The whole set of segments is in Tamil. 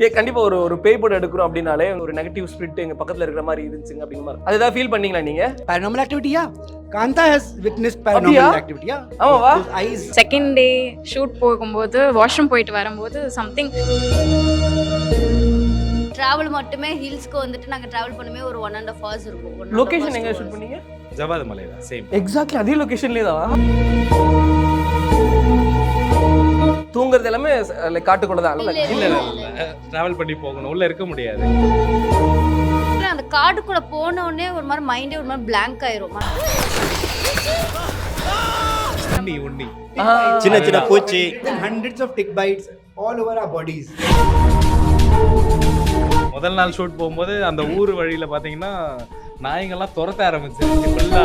ஏ கண்டிப்பா ஒரு ஒரு பேய் படம் எடுக்கிறோம் அப்படின்னாலே ஒரு நெகட்டிவ் ஸ்பிரிட் எங்க பக்கத்துல இருக்கிற மாதிரி இருந்துச்சுங்க அப்படிங்கிற மாதிரி அது ஏதாவது ஃபீல் பண்ணீங்களா நீங்க Paranormal activity, yeah. Kanta has witnessed அப்படியா? paranormal activity, yeah. ஆமாவா? Eyes. செகண்ட் டே ஷூட் போகும்போது வாஷ்ரூம் போயிட்டு வரும்போது சம்திங் டிராவல் மட்டுமே ஹில்ஸ்க்கு வந்துட்டு நாங்கள் டிராவல் பண்ணுமே ஒரு ஒன் அண்ட் ஆஃப் ஹவர்ஸ் இருக்கும் லொகேஷன் எங்க ஷூட். பண்ணீங்க ஜவாது மலை தான் சேம் எக்ஸாக்ட்லி அதே லொகேஷன்லயே தான் தூங்குறது எல்லாமே லைக் காட்டுக்குள்ள தான் இல்ல, இல்ல. டிராவல் பண்ணி போகணும். உள்ள இருக்க முடியாது. அந்த காட்டுக்குள்ள போன உடனே ஒரு மாதிரி மைண்டே ஒரு மாதிரி blank ஆயிரும். உண்ணி உண்ணி. சின்ன சின்ன பூச்சி. Hundreds of tick bites all over our bodies. முதல் நாள் ஷூட் போகும்போது அந்த ஊர் வழியில பாத்தீங்கன்னா நாய்ங்கெல்லாம் துரத்த ஆரம்பிச்சிருச்சு ஃபுல்லா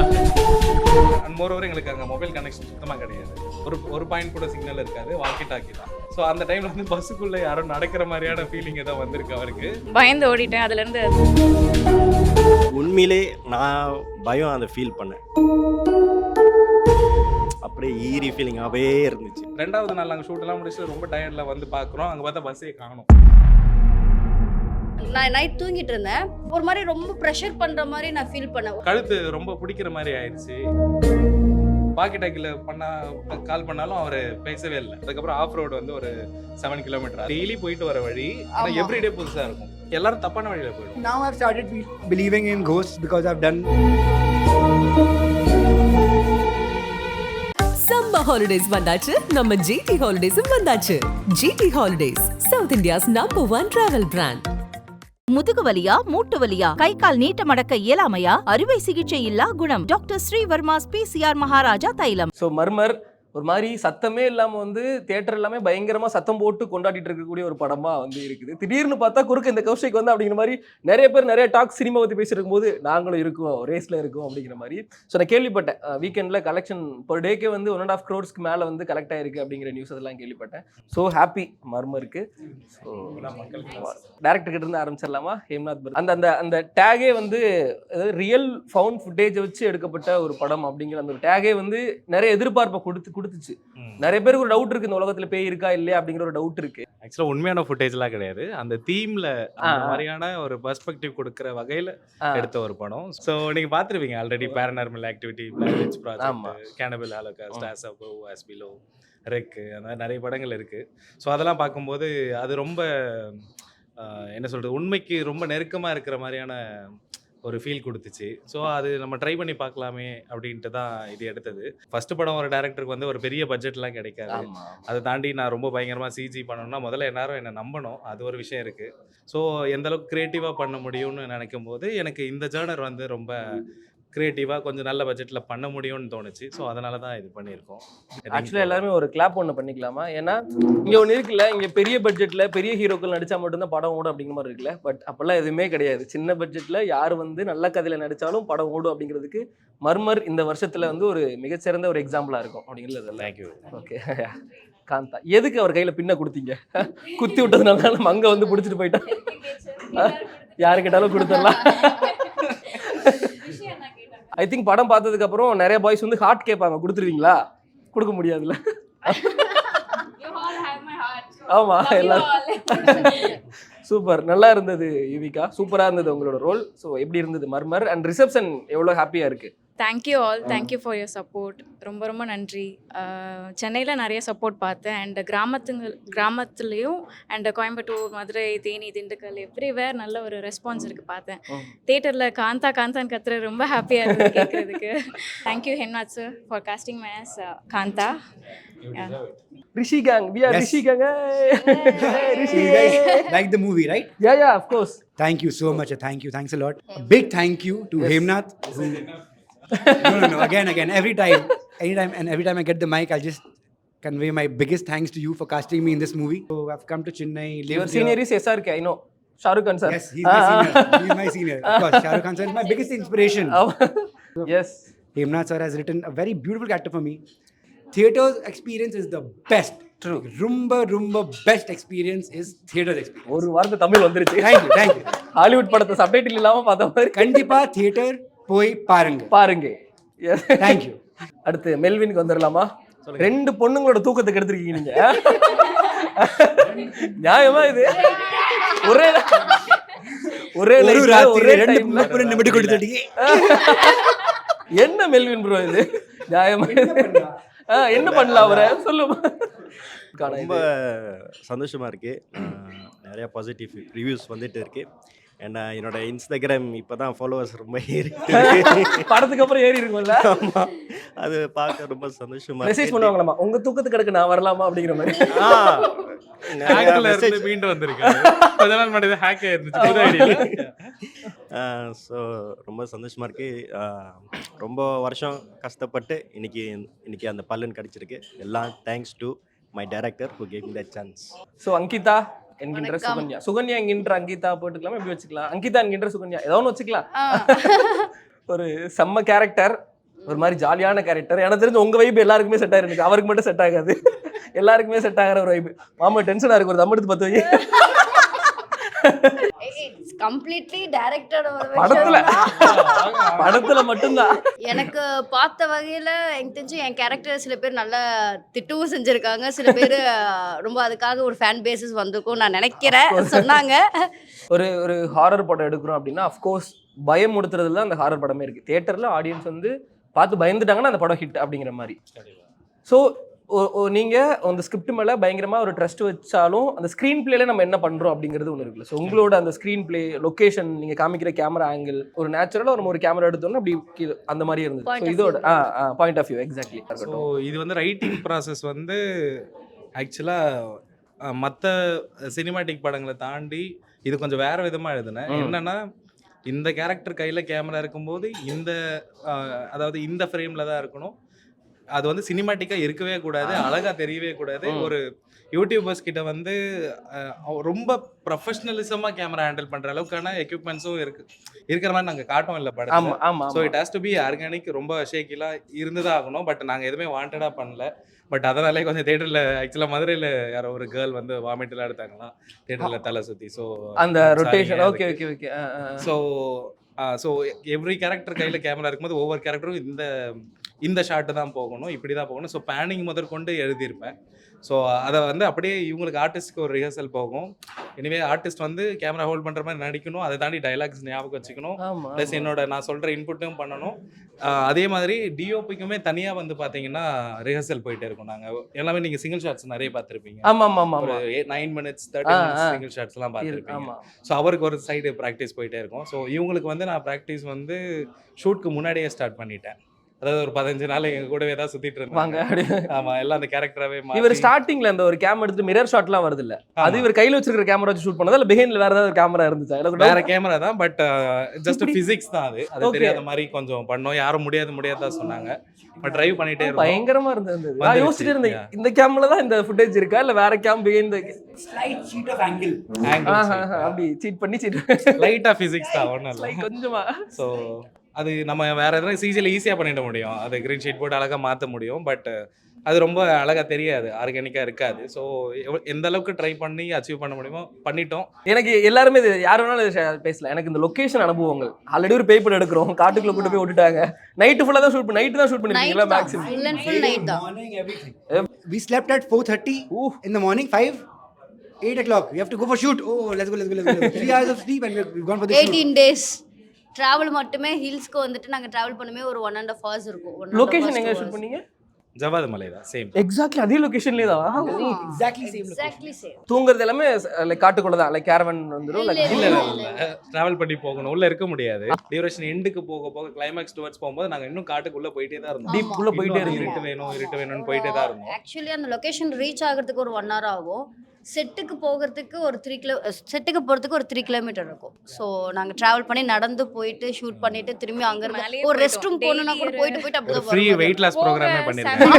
அண்ட் மோரோவர் எங்களுக்கு அங்கே மொபைல் கனெக்ஷன் சுத்தமாக கிடையாது. ஒரு ஒரு பாயிண்ட் கூட சிக்னல் இருக்காது. வாக்கி டாக்கி தான். ஸோ அந்த டைம்ல வந்து பஸ்ஸுக்குள்ள யாரும் நடக்கிற மாதிரியான ஃபீலிங் ஏதோ வந்திருக்கு அவருக்கு. பயந்து ஓடிட்டேன். அதுலேருந்து உண்மையிலே நான் பயம் அதை ஃபீல் பண்ணேன். அப்படியே ஈரி ஃபீலிங்காகவே இருந்துச்சு. ரெண்டாவது நாள் நாங்கள் ஷூட்டெல்லாம் முடிச்சுட்டு ரொம்ப டயர்டில் வந்து பார்க்குறோம். அங்கே பார்த்தா பஸ்ஸே காணும். நான் நைட் தூங்கிட்டு இருந்தேன். ஒரு மாதிரி ரொம்ப ப்ரெஷர் பண்ற மாதிரி நான் ஃபீல் பண்ணேன். கழுத்து ரொம்ப பிடிக்கிற மாதிரி ஆயிடுச்சு. பாக்கி டாக்கில் பண்ணா கால் பண்ணாலும் அவர் பேசவே இல்லை. அதுக்கப்புறம் ஆஃப் ரோடு வந்து ஒரு செவன் கிலோமீட்டர் டெய்லி போயிட்டு வர வழி ஆனால். எவ்ரிடே புதுசாக இருக்கும். எல்லாரும் தப்பான வழியில் போயிடும் I've started be- believing in ghosts because I've done summer holidays வந்தாச்சு. நம்ம ஜிடி ஹாலிடேஸும் வந்தாச்சு. GT holidays South India's number one travel brand முதுகு வலியா மூட்டு வலியா கை கால் நீட்ட மடக்க இயலாமையா? அறுவை சிகிச்சை இல்லா குணம். டாக்டர் ஸ்ரீவர்மாஸ் பிசிஆர் மகாராஜா தைலம். சோ மர்மர் ஒரு மாதிரி சத்தமே இல்லாமல் வந்து தேட்டர் எல்லாமே பயங்கரமாக சத்தம் போட்டு கொண்டாடிட்டு இருக்கக்கூடிய ஒரு படமாக வந்து இருக்குது. திடீர்னு பார்த்தா குறுக்கு இந்த கௌஷிக் வந்து அப்படிங்கிற மாதிரி நிறைய பேர் நிறைய டாக் சினிமா பற்றி பேசியிருக்கும் போது நாங்களும் இருக்கோம் ரேஸில் இருக்கோம் அப்படிங்கிற மாதிரி. ஸோ நான் கேள்விப்பட்டேன். வீக்கெண்டில் கலெக்ஷன் பர் டேக்கே வந்து ஒன் அண்ட் ஆஃப் க்ரோர்ஸ்க்கு மேலே வந்து கலெக்ட் ஆயிருக்கு அப்படிங்கிற நியூஸ் அதெல்லாம் கேள்விப்பட்டேன். ஸோ ஹாப்பி மர்மருக்கு ஸோ டேரக்டர் கிட்ட இருந்து ஆரம்பிச்சிடலாமா? ஹேம்நாத் பர் அந்த அந்த அந்த டேகே வந்து அதாவது ரியல் ஃபவுண்ட் ஃபுட்டேஜை வச்சு எடுக்கப்பட்ட ஒரு படம் அப்படிங்கிற அந்த ஒரு டேகே வந்து நிறைய எதிர்பார்ப்பை கொடுத்து கொடுத்துச்சு. நிறைய பேருக்கு ஒரு டவுட் இருக்கு இந்த உலகத்துல பேய் இருக்கா இல்லையா அப்படிங்கிற ஒரு டவுட் இருக்கு. ஆக்சுவலாக உண்மையான ஃபுட்டேஜ்லாம் கிடையாது. அந்த தீம்ல அந்த. மாதிரியான ஒரு பெர்ஸ்பெக்டிவ் கொடுக்குற வகையில் எடுத்த ஒரு படம். ஸோ நீங்க பார்த்துருப்பீங்க already paranormal activity black. Project cannibal holocaust up as below rec அந்த மாதிரி நிறைய படங்கள் இருக்கு. ஸோ அதெல்லாம் பார்க்கும்போது அது ரொம்ப என்ன சொல்றது உண்மைக்கு ரொம்ப நெருக்கமா இருக்கிற மாதிரியான ஒரு ஃபீல் கொடுத்துச்சு. ஸோ அது நம்ம ட்ரை பண்ணி பார்க்கலாமே அப்படின்ட்டு தான் இது எடுத்தது. ஃபர்ஸ்ட் படம் ஒரு டேரக்டருக்கு வந்து ஒரு பெரிய பட்ஜெட்லாம் கிடைக்காது. அதை தாண்டி நான் ரொம்ப பயங்கரமாக சிஜி பண்ணணும்னா முதல்ல எல்லாரும் என்னை நம்பணும். அது ஒரு விஷயம் இருக்குது ஸோ எந்த அளவுக்கு க்ரியேட்டிவாக பண்ண முடியும்னு நினைக்கும் போது எனக்கு இந்த ஜேர்னர் வந்து ரொம்ப க்ரியேட்டிவாக கொஞ்சம் நல்ல பட்ஜெட்டில் பண்ண முடியும்னு தோணுச்சு. ஸோ அதனால தான் இது பண்ணியிருக்கோம். ஆக்சுவலாக எல்லாருமே ஒரு கிளாப் ஒன்று பண்ணிக்கலாமா? ஏன்னா இங்க ஒன்று இருக்குல்ல இங்க பெரிய பட்ஜெட்ல பெரிய ஹீரோக்கள் நடிச்சா மட்டும்தான் படம் ஓடும் அப்படிங்கிற மாதிரி இருக்குல்ல. பட் அப்பெல்லாம் எதுவுமே கிடையாது. சின்ன பட்ஜெட்ல யார் வந்து நல்ல கதையில நடிச்சாலும் படம் ஓடும் அப்படிங்கிறதுக்கு மர்மர் இந்த வருஷத்துல வந்து ஒரு மிகச்சிறந்த ஒரு எக்ஸாம்பிளா இருக்கும். அப்படிங்கிறது தேங்க்யூ ஓகே காந்தா எதுக்கு அவர் கையில பின்ன கொடுத்தீங்க? குத்தி விட்டதுனால நம்ம அங்க வந்து பிடிச்சிட்டு போயிட்டா யாரு கேட்டாலும் கொடுத்துடலாம். ஐ திங்க் படம் பார்த்ததுக்கு அப்புறம் நிறைய பாய்ஸ் வந்து ஹார்ட் கேட்பாங்க கொடுத்துருவீங்களா? கொடுக்க முடியாதுல்ல. ஆமா எல்லாரும். சூப்பர் நல்லா இருந்தது யுவிகா சூப்பரா இருந்தது உங்களோட ரோல் ஸோ எப்படி இருந்தது மர்மர்? அண்ட் ரிசப்ஷன் எவ்வளோ ஹாப்பியா இருக்கு? Thank you all thank you for your support ரொம்ப ரொம்ப நன்றி. சென்னையில் நிறைய சப்போர்ட் பார்த்தேன். அண்ட் கிராமத்துங்க கிராமத்துலேயும் அண்ட் கோயம்புத்தூர் மதுரை தேனி திண்டுக்கல் எவ்ரிவேர் நல்ல ஒரு ரெஸ்பான்ஸ் இருக்குது பார்த்தேன். தேட்டரில் காந்தா காந்தான்னு கத்துற ரொம்ப ஹாப்பியாக இருந்தது கேட்குறதுக்கு thank you ஹென்வாட் sir for casting me as Kantha. Rishi gang we are. Rishi gang Rishi like the movie, right? Yeah yeah of course Thank you so much. Thank you. Thanks a lot. A big thank you to Yes. Hemnath. Who, no, no, no. Again, again. Every time, anytime, and every time I get the mic, I'll just convey my biggest thanks to you for casting me in this movie. So I've come to Chennai. lived your here. Senior is SRK I know Shahrukh Khan sir Yes, he's my senior. he's my senior. Of course, Shah Rukh Khan sir is my biggest inspiration. Yes Hemnath sir has written a very beautiful character for me. Theater's experience is the best. True. Rumba, rumba, best experience is theater's experience. ஒரு வார்த்தை தமிழ் வந்துருச்சு Thank you, thank you. Hollywood படத்தை சப்டைட்டில் இல்லாம பார்த்த மாதிரி கண்டிப்பா தியேட்டர் போய் பாருங்க. பாருங்க. You. அடுத்து மெல்வினுக்கு வந்துடலாமா ரெண்டு பொண்ணுங்களோட தூக்கத்துக்கு எடுத்திருக்கீங்க நீங்க. நியாயமா இது? ஒரே ஒரு ஒரே ரெண்டு நிமிடம் கொடுத்துட்டு என்ன மெல்வின் ப்ரோ இது? நியாயமா என்ன பண்ணலாம் அவரை? சொல்லுமா. ரொம்ப சந்தோஷமா இருக்கு. நிறைய பாசிட்டிவ் ரிவ்யூஸ் வந்துட்டு இருக்கு. அண்ட் என்னோட இன்ஸ்டாகிராம் இப்போ தான் ஃபாலோவர்ஸ் ரொம்ப இருக்கு. படத்துக்கு அப்புறம் ஏறி இருக்கும்ல? அது பார்க்க ரொம்ப சந்தோஷமா மெசேஜ். பண்ணுவாங்களாமா உங்க தூக்கத்துக்கு கிடக்கு நான் வரலாமா? அப்படிங்கிற மாதிரி. ஆ, நிறைய ஹேக்ல இருந்து message. மீண்டு வந்திருக்காரு. கொஞ்ச நாள் முன்னாடி ஹேக் ஆயிருந்துச்சு. ஸோ ரொம்ப சந்தோஷமா இருக்கு. ரொம்ப வருஷம் கஷ்டப்பட்டு இன்னைக்கு இன்னைக்கு அந்த பலன் கிடைச்சிருக்கு. எல்லாம் thanks to my director gave me that chance so Ankita என்கின்ற. சுகன்யா. சுகன்யா என்கின்ற அங்கிதா போட்டுக்கலாம்? எப்படி வச்சுக்கலாம்? அங்கிதா என்கின்ற சுகன்யா. ஏதோ ஒன்று வச்சுக்கலாம். ஒரு செம்ம கேரக்டர் ஒரு மாதிரி ஜாலியான கேரக்டர் எனக்கு தெரிஞ்சு உங்க வைப் எல்லாருக்குமே செட் ஆயிருக்கு அவருக்கு மட்டும் செட் ஆகாது. எல்லாருக்குமே செட் ஆகிற ஒரு வைப் மாமா டென்ஷனா இருக்கு. ஒரு தம் எடுத்து பத்து வை கம்ப்ளீட்லி டைரக்டட் ஒரு படத்துல. படத்துல மட்டும்தான். எனக்கு பார்த்த வகையில எனக்கு தெரிஞ்சு என் கேரக்டர் சில பேர் நல்லா திட்டவும் செஞ்சிருக்காங்க. சில பேர் ரொம்ப அதுக்காக ஒரு ஃபேன் பேசஸ் வந்திருக்கும் நான் நினைக்கிறேன். சொன்னாங்க. ஒரு ஒரு ஹாரர் படம் எடுக்கிறோம் அப்படின்னா அஃப்கோர்ஸ் பயம் உடுத்துறதுல அந்த ஹாரர் படமே இருக்கு. தியேட்டர்ல ஆடியன்ஸ் வந்து பார்த்து பயந்துட்டாங்கன்னா அந்த படம் ஹிட் அப்படிங்கிற மாதிரி. ஸோ நீங்க அந்த ஸ்கிரிப்ட் மேல பயங்கரமா ஒரு ட்ரஸ்ட் வச்சாலும் அந்த ஸ்க்ரீன் பிளேல நம்ம என்ன பண்றோம் அப்படிங்கிறது ஒன்று இருக்குல்ல. ஸோ உங்களோட அந்த ஸ்க்ரீன் பிளே லொகேஷன் நீங்க காமிக்கிற கேமரா ஆங்கிள் ஒரு நேச்சுரலா ஒரு ஒரு கேமரா எடுத்தோம்னா அப்படி அந்த மாதிரி இருந்தது. Point ஸோ இதோட point of view exactly so இது வந்து ரைட்டிங் ப்ராசஸ் வந்து ஆக்சுவலாக மற்ற சினிமாட்டிக் படங்களை தாண்டி இது கொஞ்சம் வேற விதமாக எழுதுனேன். என்னன்னா இந்த கேரக்டர் கையில் கேமரா இருக்கும்போது இந்த அதாவது இந்த ஃப்ரேமில் தான் இருக்கணும். அது வந்து சினிமாட்டிக்காக இருக்கவே கூடாது அழகாக தெரியவே கூடாது. ஒரு யூடியூபர்ஸ் கிட்ட வந்து ரொம்ப ப்ரொஃபஷ்னலிசமாக கேமரா ஹேண்டில் பண்ணுற அளவுக்கான எக்யூப்மெண்ட்ஸும் இருக்கு. இருக்கிற மாதிரி நாங்கள் காட்டும் இல்லை படம் ஆமா so it has to be organic ரொம்ப ஷேக்கிலாம் இருந்துதான் ஆகணும். பட் நாங்கள் எதுவுமே வாண்டடாக பண்ணல. பட் அதனாலே கொஞ்சம் தேட்டரில் ஆக்சுவலாக மதுரையில் யாரோ ஒரு கேர்ள் வந்து வாமிட்லாம் எடுத்தாங்களாம் தேட்டரில் தலை சுற்றி ஸோ அந்த rotation okay okay okay so so every character கையில் கேமரா இருக்கும்போது ஒவ்வொரு கேரக்டரும் இந்த இந்த ஷாட்டு தான் போகணும் இப்படி தான் போகணும். ஸோ பேனிங் முதற்கொண்டு எழுதியிருப்பேன். ஸோ அதை வந்து அப்படியே இவங்களுக்கு ஆர்டிஸ்ட்க்கு ஒரு ரிஹர்சல் போகும். எனவே ஆர்டிஸ்ட் வந்து கேமரா ஹோல்ட் பண்ணுற மாதிரி நடிக்கணும். அதை தாண்டி டைலாக்ஸ் ஞாபகம் வச்சுக்கணும். ப்ளஸ் என்னோட நான் சொல்கிற இன்புட்டும் பண்ணணும். அதே மாதிரி டிஓபிக்குமே தனியாக வந்து பார்த்தீங்கன்னா ரிஹர்சல் போயிட்டே இருக்கும். நாங்கள் எல்லாமே நீங்கள் சிங்கிள் ஷாட்ஸ் நிறைய பார்த்துருப்பீங்க. ஆமா ஆமா ஆமா ஒரு nine minutes thirty minutes. Single ஷாட்ஸ்லாம் பார்த்துருப்பீங்க. ஸோ அவருக்கு ஒரு சைடு ப்ராக்டிஸ் போயிட்டே இருக்கும். ஸோ இவங்களுக்கு வந்து நான் ப்ராக்டிஸ் வந்து ஷூட்க்கு முன்னாடியே ஸ்டார்ட் பண்ணிட்டேன். அதாவது ஒரு பதினஞ்சு நாள் எங்க கூடவே தான் சுத்திட்டு இருந்தாங்க. அப்படி. ஆமா எல்லாம் அந்த கேரக்டராகவே இவர் ஸ்டார்டிங்ல அந்த ஒரு கேமரா எடுத்து மிரர் ஷாட்லாம் வருது இல்ல அது இவர் கையில வச்சிருக்கிற கேமரா வச்சு ஷூட் பண்ணதா இல்ல பிஹைண்ட்ல வேற ஏதாவது கேமரா இருந்துச்சா? எனக்கு வேற. கேமரா தான் பட் ஜஸ்ட் பிசிக்ஸ் தான் அது. அது. தெரியாத மாதிரி கொஞ்சம் பண்ணோம். யாரும் முடியாது முடியாதா சொன்னாங்க. பட் டிரைவ் பண்ணிட்டே இருந்தோம். பயங்கரமா இருந்தது. நான் யோசிச்சுட்டு இருந்தேன். இந்த கேம்ல தான் இந்த ஃபுட்டேஜ் இருக்கா? இல்ல வேற cam behind Slight sheet of angle. அப்படி சீட் பண்ணி சீட் லைட்டா பிசிக்ஸ் தான் ஒன்றும் இல்லை. கொஞ்சமா. ஸோ அது நம்ம வேற எதுவும் சிஜியில் ஈஸியாக பண்ணிட முடியும் அது கிரீன் ஷீட் போட்டு அழகாக மாற்ற முடியும் பட் அது ரொம்ப அழகாக தெரியாது ஆர்கானிக்காக இருக்காது ஸோ எந்த அளவுக்கு ட்ரை பண்ணி அச்சீவ் பண்ண முடியுமோ பண்ணிட்டோம் எனக்கு எல்லாருமே இது யார் வேணாலும் பேசலாம் எனக்கு இந்த லொகேஷன் அனுபவங்கள் ஆல்ரெடி ஒரு பேப்பர் எடுக்கிறோம் காட்டுக்குள்ள கூட்டு போய் விட்டுட்டாங்க நைட்டு ஃபுல்லா தான் ஷூட் பண்ணி நைட்டு தான் ஷூட் பண்ணிருக்கீங்களா maximum full and full night தான் Morning, everything. We slept at 4.30 Ooh. in the morning, 5, 8 o'clock. We have to go for shoot. Oh, let's go, let's go, let's go. Let's go. Three hours of sleep and we've we've gone for the shoot. Eighteen days travel மட்டுமே ஹில்ஸ்க்கு வந்துட்டு நாங்க டிராவல் பண்ணுமே ஒரு ஒன் அண்ட் ஆஃப் ஹவர்ஸ் இருக்கும். One and a half location எங்க ஷூட். பண்ணீங்க? ஜவாது மலை தான் சேம் எக்ஸாக்ட்லி அதே லொகேஷன்லயே தான் Exactly same location. Exactly same. தூங்குறது எல்லாமே லைக் காட்டுக்குள்ள தான். லைக் கேரவன் வந்துரும் இல்ல, like இல்ல டிராவல் பண்ணி போகணும். உள்ள இருக்க முடியாது. டியூரேஷன் எண்டுக்கு போக போக கிளைமேக்ஸ் டுவர்ட்ஸ் போகும்போது நாங்க இன்னும் காட்டுக்குள்ள போயிட்டே தான் இருந்தோம். டீப் உள்ள போயிட்டே இருக்கு இருட்டு வேணும் இருட்டு வேணும்னு போயிட்டே தான் இருந்தோம். ஆக்சுவலி அந்த லொகேஷன் ரீச் ஆகிறதுக்கு ஒரு ஒன் ஹவர் ஆகும். செட்டுக்கு போகிறதுக்கு ஒரு த்ரீ கிலோ செட்டுக்கு போகிறதுக்கு ஒரு த்ரீ கிலோமீட்டர் இருக்கும். ஸோ நாங்கள் ட்ராவல் பண்ணி நடந்து போயிட்டு ஷூட் பண்ணிட்டு திரும்பி அங்க இருந்து மேலேயே ஒரு ரெஸ்ட் ரூம். போகணும்னா கூட போயிட்டு போயிட்டு ஒரு அப்படிதான் ஃப்ரீ. வெயிட் லாஸ் ப்ரோக்ராமே பண்ணிருக்கேன்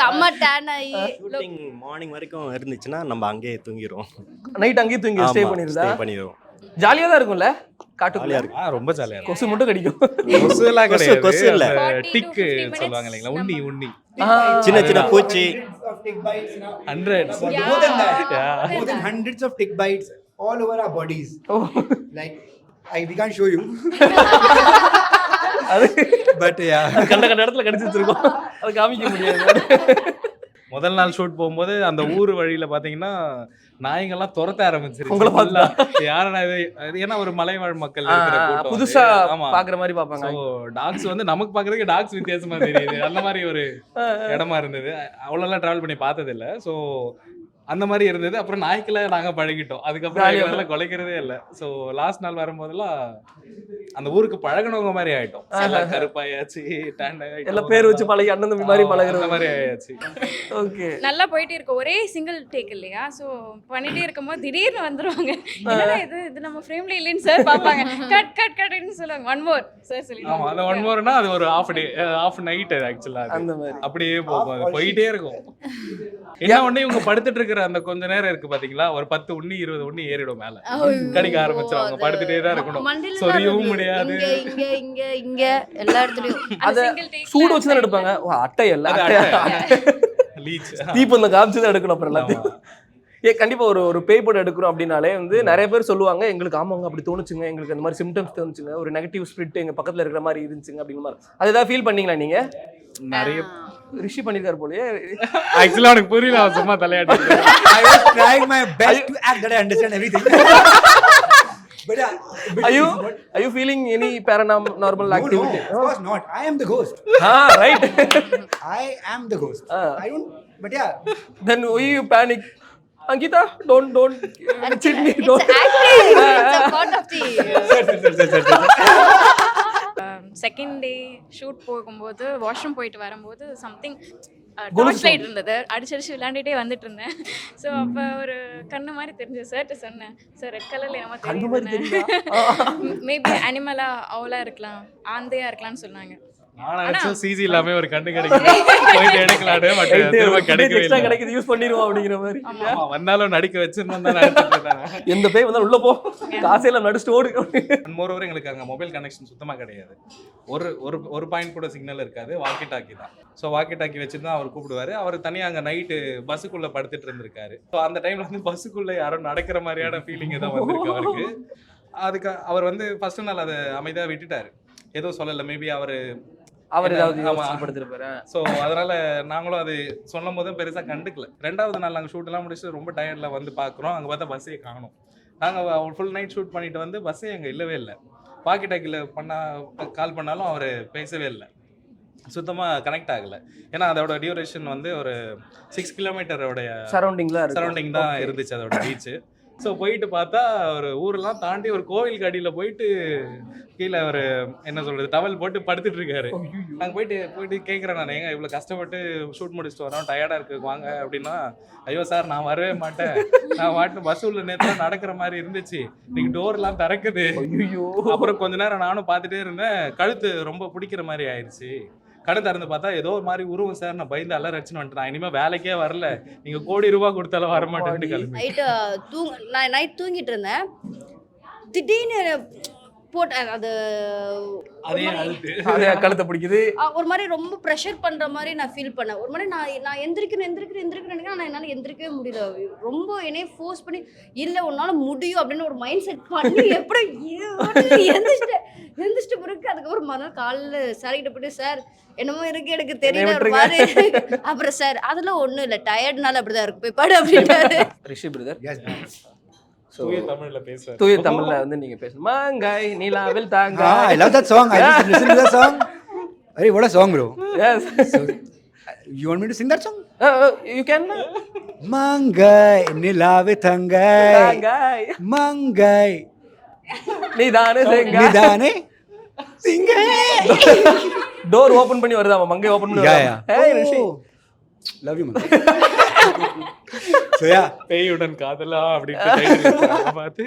செம்ம டேன் ஆகி ஷூட்டிங் மார்னிங் வரைக்கும் இருந்துச்சுன்னா நம்ம அங்கேயே தூங்கிடுவோம் நைட் அங்கேயே தூங்கி ஸ்டே பண்ணிருந்தா? ஸ்டே பண்ணிடுவோம் ஜாலியா தான் இருக்கும்ல? காட்டுக்குள்ள இருக்கு ரொம்ப ஜாலியா இருக்கும் கொசு மட்டும் கடிக்கும் கொசு எல்லாம் கொசு- கிடையாது கொசு இல்ல. அந்த 40 to டிக்கு 50 minutes சொல்லுவாங்க இல்லைங்களா உண்ணி உண்ணி சின்ன சின்ன பூச்சி Hundreds of tick bites, you know. Hundred More than that. Yeah. More than hundreds of tick bites all over our bodies. Oh, Like, I, we can't show you. அது But yeah. கண்ட கண்ட இடத்துல கடிச்சு வச்சிருக்கோம் அது காமிக்க முடியாது முதல் நாள் ஷூட் போகும்போது அந்த ஊர் வழியில பாத்தீங்கன்னா நாய்ங்கெல்லாம் துரத்த ஆரம்பிச்சிருச்சு. உங்களை பார்த்தா? யாரா இது? ஏன்னா ஒரு மலைவாழ் மக்கள். புதுசா ஆமா. பாக்குற மாதிரி பாப்பாங்க ஸோ டாக்ஸ் வந்து நமக்கு பார்க்கறதுக்கு டாக்ஸ் வித்தியாசமா தெரியுது. அந்த மாதிரி ஒரு இடமா இருந்தது. அவ்வளோலாம் ட்ராவல் பண்ணி பார்த்ததில்ல. ஸோ அந்த மாதிரி இருந்தது. அப்புறம் நாய்க்குல நாங்க பழகிட்டோம். அதுக்கப்புறம். எங்களெல்லாம் குலைக்கிறதே இல்லை. ஸோ லாஸ்ட் நாள் வரும்போதெல்லாம் அந்த ஊருக்கு பழகினவங்க மாதிரி ஆயிட்டோம். எல்லாம் கருப்பாயாச்சு. எல்லாம் பேர் வச்சு பழகி அண்ணன் தம்பி மாதிரி அந்த மாதிரி ஆயாச்சு. ஓகே. நல்லா போயிட்டே இருக்கும் ஒரே சிங்கிள் டேக் இல்லையா? ஸோ பண்ணிட்டே இருக்கும்போது திடீர்னு வந்துருவாங்க. இது? இது நம்ம ஃப்ரேம்ல இல்லைன்னு சார் பார்ப்பாங்க. கட் கட் கட்னு சொல்லுவாங்க. ஒன் மோர் சார் ஆமா அந்த ஒன் சொல்லி மோர்னா அது ஒரு ஆஃப் டே ஆஃப் நைட் ஆக்சுவலா அந்த மாதிரி. அப்படியே போகும். அது போயிட்டே இருக்கும். என்ன ஒண்ணு இவங்க படுத்துட்டு இருக்கிற அந்த கொஞ்ச நேரம் இருக்கு பாத்தீங்களா? ஒரு பத்து உண்ணி இருபது உண்ணி ஏறிடும் மேல. கடிக்க ஆரம்பிச்சிருவாங்க. படுத்துட்டே தான் இருக்கணும். சொரியவும் முடியாது. இங்க இங்க இங்க இங்க எல்லா இடத்துலயும். அத சூடு வச்சு தான் எடுப்பாங்க. ஓ அட்டை லீச் தீப்பந்தம் காமிச்சு தான் எடுக்கணும் அப்புறம் எல்லாத்தையும். ஏ கண்டிப்பா ஒரு ஒரு பேய் படம் எடுக்கிறோம் அப்படின்னாலே வந்து நிறைய பேர் சொல்லுவாங்க எங்களுக்கு ஆமாங்க அப்படி தோணுச்சுங்க எங்களுக்கு அந்த மாதிரி சிம்டம்ஸ் தோணுச்சுங்க ஒரு நெகட்டிவ் ஸ்பிரிட் எங்க பக்கத்துல இருக்கிற மாதிரி இருந்துச்சுங்க அப்படிங்கிற மாதிரி. அது ஏதாவது ஃபீல் பண்ணீங்களா நீங்க? நிறைய ரிஷி பண்ணிருக்காரு போலயே ஆக்சுவலா எனக்கு புரியல அவன் சும்மா தலையாட்டி I was trying my best to act that I understand everything. but yeah, but are you it's not- are you feeling any paranormal normal No, no, activity of course not. I am the ghost. ah right I am the ghost. Ah. I don't. But yeah, then why you panic Ankita don't don't cheat me It's don't acting. It's a part of the. Second day shoot போகும்போது வாஷ்ரூம் போயிட்டு வரும்போது சம்திங் டார்ச் லைட் இருந்தது. அடிச்சு அடிச்சு விளையாண்டுட்டே வந்துட்டு இருந்தேன். ஸோ அப்போ ஒரு கண்ணு மாதிரி தெரிஞ்சது. சார்ட்ட சொன்னேன். சார் ரெட் கலர்ல என்னமோ மேபி அனிமலா அவளா இருக்கலாம் ஆந்தையா இருக்கலாம்னு சொன்னாங்க. சிசி இல்லாம ஒரு கண்ணு கிடைக்குது. போயிட்டு எடுக்கலாடு பட் திரும்ப கிடைக்கவே கிடைக்குது யூஸ் பண்ணிடுவோம் அப்படிங்கிற மாதிரி. வந்தாலும் நடிக்க வச்சிருந்தோம் தான் நினைச்சிட்டு இருந்தாங்க எந்த பேய் வந்தாலும் உள்ள போ. காசையில நடிச்சுட்டு ஓடு. மோரோவர் எங்களுக்கு அங்கே மொபைல் கனெக்ஷன் சுத்தமாக கிடையாது. ஒரு ஒரு ஒரு பாயிண்ட் கூட சிக்னல் இருக்காது. வாக்கி டாக்கி தான். ஸோ வாக்கி டாக்கி வச்சு தான் அவர் கூப்பிடுவாரு. அவர் தனியாக அங்கே நைட்டு பஸ்ஸுக்குள்ளே படுத்துட்டு இருந்திருக்காரு. ஸோ அந்த டைமில் வந்து பஸ்ஸுக்குள்ளே யாரோ நடக்கிற மாதிரியான ஃபீலிங் தான் வந்திருக்கு அவருக்கு. அதுக்கு அவர் வந்து ஃபர்ஸ்ட் நாள் அதை அமைதியாக விட்டுட்டாரு. எதுவும் சொல்லலை. மேபி அவர் அவர் ஏதாவது ஸோ அதனால நாங்களும் அது சொல்லும் போதும் பெருசாக கண்டுக்கல. ரெண்டாவது நாள் நாங்கள் ஷூட் எல்லாம் முடிச்சுட்டு ரொம்ப டயர்டில் வந்து பார்க்குறோம் அங்கே பார்த்தா பஸ்ஸே காணும். நாங்கள் ஃபுல் நைட் ஷூட் பண்ணிட்டு வந்து பஸ்ஸே அங்கே இல்லவே இல்லை. வாக்கி டாக்கில் பண்ணா கால் பண்ணாலும் அவர் பேசவே இல்லை. சுத்தமாக கனெக்ட் ஆகலை. ஏன்னா அதோட டியூரேஷன் வந்து ஒரு சிக்ஸ் கிலோமீட்டரோடைய சரௌண்டிங்ல இருக்கு சரௌண்டிங் தான் இருந்துச்சு அதோட பீச்சு ஸோ போயிட்டு பார்த்தா ஒரு ஊரெல்லாம் தாண்டி ஒரு கோவிலுக்கு அடியில் போயிட்டு கீழே ஒரு என்ன சொல்றது டவல் போட்டு படுத்துட்டு இருக்காரு. நாங்கள் போயிட்டு போயிட்டு கேட்குறேன் நான். ஏங்க இவ்வளோ கஷ்டப்பட்டு ஷூட் முடிச்சுட்டு வரோம் டயர்டாக இருக்கு வாங்க அப்படின்னா ஐயோ சார் நான் வரவே மாட்டேன். நான் வாட்டு பஸ் உள்ள நேரத்தில் நடக்கிற மாதிரி இருந்துச்சு. இன்னைக்கு டோர்லாம் திறக்குது. அப்புறம் கொஞ்ச நேரம் நானும் பார்த்துட்டே இருந்தேன். கழுத்து ரொம்ப பிடிக்கிற மாதிரி ஆயிடுச்சு கடை திறந்து பார்த்தா ஏதோ ஒரு மாதிரி உருவம் சார் நான் பயந்து அலர் அடிச்சுன்னு வந்துட்டேன். நான் இனிமே வேலைக்கே வரல. நீங்க கோடி ரூபாய் கொடுத்தாலும் வர மாட்டேன்னு கிளம்பி. நைட்டு தூங்க நான் நைட் தூங்கிட்டு இருந்தேன். திடீர்னு போட்டு அது அதே அழுத்து அதே. கழுத்தை பிடிக்குது. ஒரு மாதிரி ரொம்ப ப்ரெஷர் பண்ற மாதிரி நான் ஃபீல் பண்ணேன். ஒரு மாதிரி நான் நான் எந்திரிக்கணும் எந்திரிக்கணும் எந்திரிக்கணும் நினைக்கிறேன் ஆனால் என்னால் எந்திரிக்கவே முடியல. ரொம்ப என்னைய ஃபோர்ஸ் பண்ணி இல்லை உன்னால முடியும் அப்படின்னு ஒரு மைண்ட் செட் பண்ணி எப்படி எந்திரிச்சிட்டேன். எந்திரிச்சிட்ட பிறகு அதுக்கப்புறம் மறுநாள் காலையில் சார் கிட்ட போயிட்டு சார் என்னமோ இருக்கு எனக்கு தெரியல ஒரு விட்டுருங்க." மாதிரி அப்புறம் சார் அதெல்லாம் ஒன்றும் இல்லை டயர்ட்னால அப்படிதான் இருக்கு போய் பாடு அப்படின்ட்டாரு. ரிஷி பிரதர் தூய தமிழ்ல பேச தூய தமிழ்ல வந்து நீங்க பேசணும் மாங்காய் நிலாவில் Ah, I தாங்காய் love that song. I just listened to that song. Hey, what a song, bro. Yes you want me to sing that song? You can Nilave Tangai. தாங்காய் Mangai, நீதானே செங்க Nidane. Singai. டோர் ஓபன் பண்ணி வருதா மங்கை ஓபன் பண்ணி வருதா. Hey, Rishi Oh, love you, yeah, பேயுடன் காதலா வச்சாங்க. பார்த்து.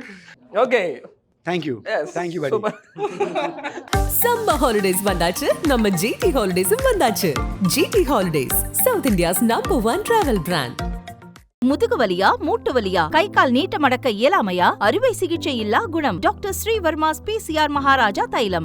ஓகே சம்மர் ஹாலிடேஸ் வந்தாச்சு. நம்ம ஜிடி ஹாலிடேஸும் வந்தாச்சு. GT holidays South India's number one travel brand முதுகு வலியா மூட்டு வலியா கை கால் நீட்ட மடக்க இயலாமையா அறுவை சிகிச்சை இல்லா குணம். டாக்டர் ஸ்ரீவர்மாஸ் பிசிஆர் மகாராஜா தைலம்.